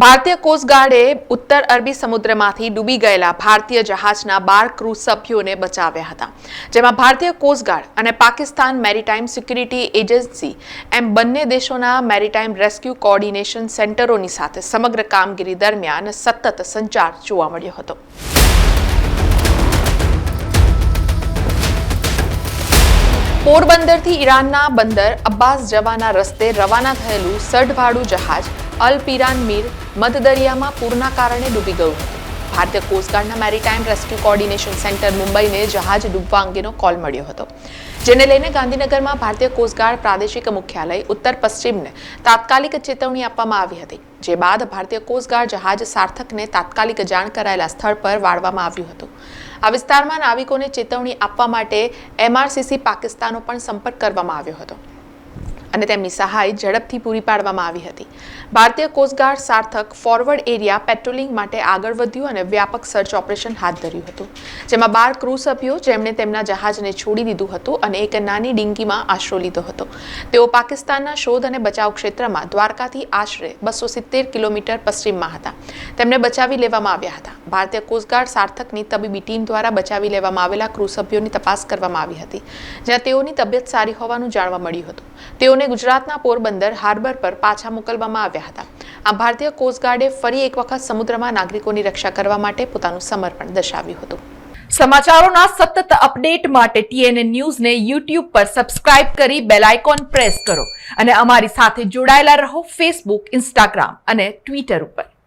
ભારતીય કોસ્ટગાર્ડે ઉત્તર અરબી સમુદ્રમાંથી ડૂબી ગયેલા ભારતીય જહાજના બાર ક્રૂ સભ્યોને બચાવ્યા હતા, જેમાં ભારતીય કોસ્ટગાર્ડ અને પાકિસ્તાન મેરીટાઈમ સિક્યુરિટી એજન્સી એમ બંને દેશોના મેરીટાઈમ રેસ્ક્યુ કોઓર્ડિનેશન સેન્ટરોની સાથે સમગ્ર કામગીરી દરમિયાન સતત સંચાર જોવા મળ્યો હતો. પોરબંદરથી ઈરાનના બંદર અબ્બાસ જવાના રસ્તે રવાના થયેલું સઢવાળું જહાજ અલ પિરાન મીર મધદરિયામાં પૂરના કારણે ડૂબી ગયું હતું. ભારતીય કોસ્ટગાર્ડના મેરીટાઈમ રેસ્ક્યુ કોઓર્ડિનેશન સેન્ટર મુંબઈને જહાજ ડૂબવા અંગેનો કોલ મળ્યો હતો. જેને લઈને ગાંધીનગરમાં ભારતીય કોસ્ટગાર્ડ પ્રાદેશિક મુખ્યાલય ઉત્તર પશ્ચિમને તાત્કાલિક ચેતવણી આપવામાં આવી હતી, જે બાદ ભારતીય કોસ્ટગાર્ડ જહાજ સાર્થકને તાત્કાલિક જાણ કરાયેલા સ્થળ પર વાળવામાં આવ્યું હતું. આ વિસ્તારમાં નાવિકોને ચેતવણી આપવા માટે એમઆરસીસી પાકિસ્તાનનો પણ સંપર્ક કરવામાં આવ્યો હતો. અને તેમની સહાય ઝડપથી પૂરી પાડવામાં આવી હતી. ભારતીય કોસ્ટગાર્ડ સાર્થક ફોરવર્ડ એરિયા પેટ્રોલિંગ માટે આગળ વધ્યું અને વ્યાપક સર્ચ ઓપરેશન હાથ ધર્યું હતું. જેમાં બાર ક્રૂ સભ્યો જેમણે તેમના જહાજને છોડી દીધું હતું અને એક નાની ડિંગીમાં આશરો લીધો હતો. તેઓ પાકિસ્તાનના શોધ અને બચાવ ક્ષેત્રમાં દ્વારકાથી આશરે બસો સિત્તેર કિલોમીટર પશ્ચિમમાં હતા. તેમને બચાવી લેવામાં આવ્યા હતા. ભારતીય કોસ્ટગાર્ડ સાર્થકની તબીબી ટીમ દ્વારા બચાવી લેવામાં આવેલા ક્રૂ સભ્યોની તપાસ કરવામાં આવી હતી. જ્યાં તેઓની તબિયત સારી હોવાનું જાણવા મળ્યું હતું. તેઓને ગુજરાતના પોરબંદર હાર્બર પર પાછા મોકલવામાં આવ્યા હતા. આ ભારતીય કોસ્ટગાર્ડે ફરી એક વખત સમુદ્રમાં નાગરિકોની રક્ષા કરવા માટે પોતાનું સમર્પણ દર્શાવ્યું હતું. સમાચારોના સતત અપડેટ માટે ટીએનએ ન્યૂઝને યુટ્યુબ પર સબસ્ક્રાઇબ કરી બેલ આઇકોન પ્રેસ કરો અને અમારી સાથે જોડાયેલા રહો ફેસબુક ઇન્સ્ટાગ્રામ અને ટ્વિટર ઉપર.